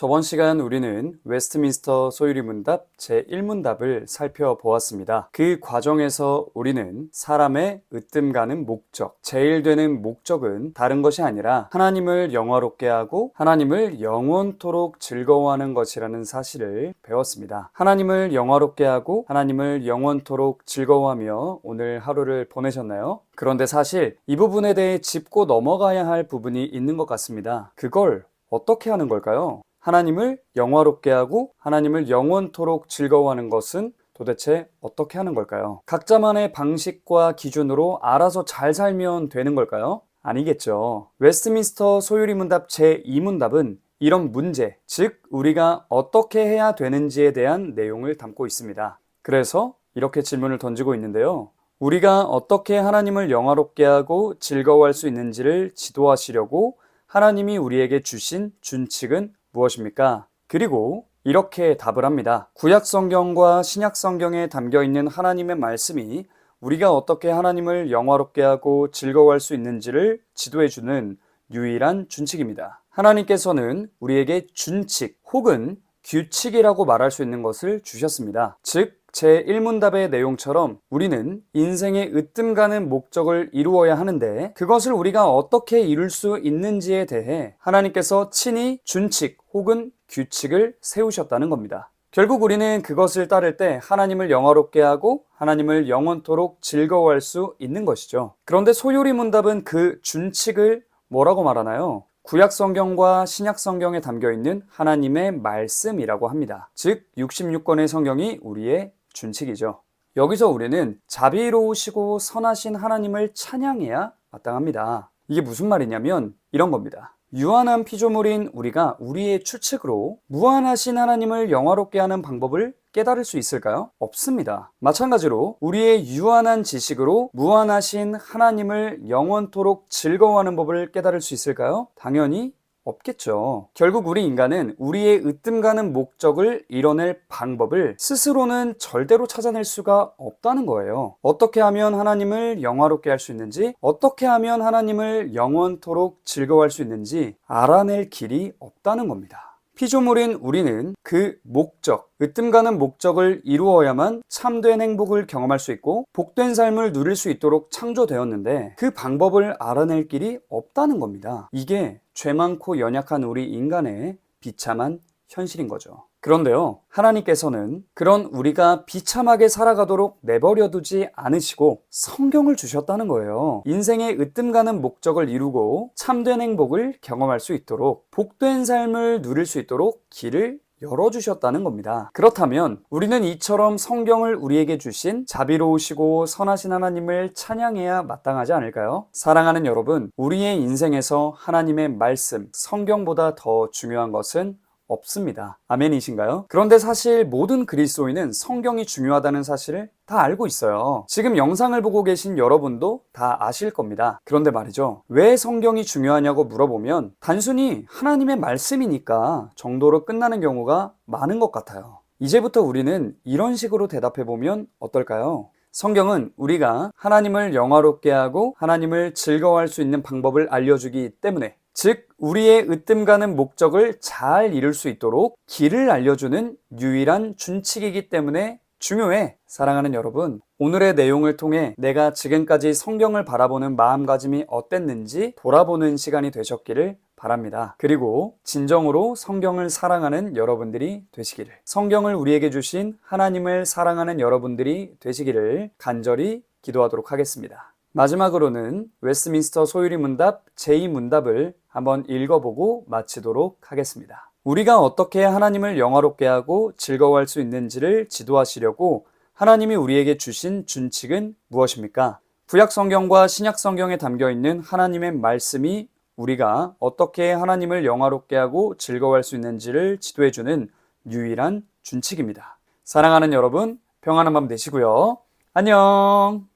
저번 시간 우리는 웨스트민스터 소유리 문답 제1문답을 살펴보았습니다. 그 과정에서 우리는 사람의 으뜸 가는 목적, 제일 되는 목적은 다른 것이 아니라 하나님을 영화롭게 하고 하나님을 영원토록 즐거워하는 것이라는 사실을 배웠습니다. 하나님을 영화롭게 하고 하나님을 영원토록 즐거워하며 오늘 하루를 보내셨나요? 그런데 사실 이 부분에 대해 짚고 넘어가야 할 부분이 있는 것 같습니다. 그걸 어떻게 하는 걸까요? 하나님을 영화롭게 하고 하나님을 영원토록 즐거워하는 것은 도대체 어떻게 하는 걸까요? 각자만의 방식과 기준으로 알아서 잘 살면 되는 걸까요? 아니겠죠. 웨스트민스터 소유리 문답 제2문답은 이런 문제, 즉, 우리가 어떻게 해야 되는지에 대한 내용을 담고 있습니다. 그래서 이렇게 질문을 던지고 있는데요. 우리가 어떻게 하나님을 영화롭게 하고 즐거워할 수 있는지를 지도하시려고 하나님이 우리에게 주신 준칙은 무엇입니까? 그리고 이렇게 답을 합니다. 구약 성경과 신약 성경에 담겨 있는 하나님의 말씀이 우리가 어떻게 하나님을 영화롭게 하고 즐거워할 수 있는지를 지도해 주는 유일한 준칙입니다. 하나님께서는 우리에게 준칙 혹은 규칙이라고 말할 수 있는 것을 주셨습니다. 즉, 제 1문답의 내용처럼 우리는 인생의 으뜸 가는 목적을 이루어야 하는데 그것을 우리가 어떻게 이룰 수 있는지에 대해 하나님께서 친히 준칙 혹은 규칙을 세우셨다는 겁니다. 결국 우리는 그것을 따를 때 하나님을 영화롭게 하고 하나님을 영원토록 즐거워할 수 있는 것이죠. 그런데 소요리 문답은 그 준칙을 뭐라고 말하나요? 구약 성경과 신약 성경에 담겨 있는 하나님의 말씀이라고 합니다. 즉 66권의 성경이 우리의 준칙이죠. 여기서 우리는 자비로우시고 선하신 하나님을 찬양해야 마땅합니다. 이게 무슨 말이냐면 이런 겁니다. 유한한 피조물인 우리가 우리의 추측으로 무한하신 하나님을 영화롭게 하는 방법을 깨달을 수 있을까요? 없습니다. 마찬가지로 우리의 유한한 지식으로 무한하신 하나님을 영원토록 즐거워하는 법을 깨달을 수 있을까요? 당연히 없겠죠. 결국 우리 인간은 우리의 으뜸 가는 목적을 이뤄낼 방법을 스스로는 절대로 찾아낼 수가 없다는 거예요. 어떻게 하면 하나님을 영화롭게 할 수 있는지, 어떻게 하면 하나님을 영원토록 즐거워할 수 있는지 알아낼 길이 없다는 겁니다. 피조물인 우리는 그 목적, 으뜸 가는 목적을 이루어야만 참된 행복을 경험할 수 있고 복된 삶을 누릴 수 있도록 창조되었는데 그 방법을 알아낼 길이 없다는 겁니다. 이게 죄 많고 연약한 우리 인간의 비참한 현실인 거죠. 그런데요, 하나님께서는 그런 우리가 비참하게 살아가도록 내버려 두지 않으시고 성경을 주셨다는 거예요. 인생의 으뜸 가는 목적을 이루고 참된 행복을 경험할 수 있도록 복된 삶을 누릴 수 있도록 길을 열어주셨다는 겁니다. 그렇다면 우리는 이처럼 성경을 우리에게 주신 자비로우시고 선하신 하나님을 찬양해야 마땅하지 않을까요? 사랑하는 여러분, 우리의 인생에서 하나님의 말씀, 성경보다 더 중요한 것은 없습니다. 아멘이신가요? 그런데 사실 모든 그리스도인은 성경이 중요하다는 사실을 다 알고 있어요. 지금 영상을 보고 계신 여러분도 다 아실 겁니다. 그런데 말이죠. 왜 성경이 중요하냐고 물어보면 단순히 하나님의 말씀이니까 정도로 끝나는 경우가 많은 것 같아요. 이제부터 우리는 이런 식으로 대답해 보면 어떨까요? 성경은 우리가 하나님을 영화롭게 하고 하나님을 즐거워할 수 있는 방법을 알려주기 때문에 즉 우리의 으뜸 가는 목적을 잘 이룰 수 있도록 길을 알려주는 유일한 준칙이기 때문에 중요해. 사랑하는 여러분, 오늘의 내용을 통해 내가 지금까지 성경을 바라보는 마음가짐이 어땠는지 돌아보는 시간이 되셨기를 바랍니다. 그리고 진정으로 성경을 사랑하는 여러분들이 되시기를, 성경을 우리에게 주신 하나님을 사랑하는 여러분들이 되시기를 간절히 기도하도록 하겠습니다. 마지막으로는 웨스트민스터 소유리 문답 제2문답을 한번 읽어보고 마치도록 하겠습니다. 우리가 어떻게 하나님을 영화롭게 하고 즐거워할 수 있는지를 지도하시려고 하나님이 우리에게 주신 준칙은 무엇입니까? 구약 성경과 신약 성경에 담겨 있는 하나님의 말씀이 우리가 어떻게 하나님을 영화롭게 하고 즐거워할 수 있는지를 지도해주는 유일한 준칙입니다. 사랑하는 여러분, 평안한 밤 되시고요. 안녕!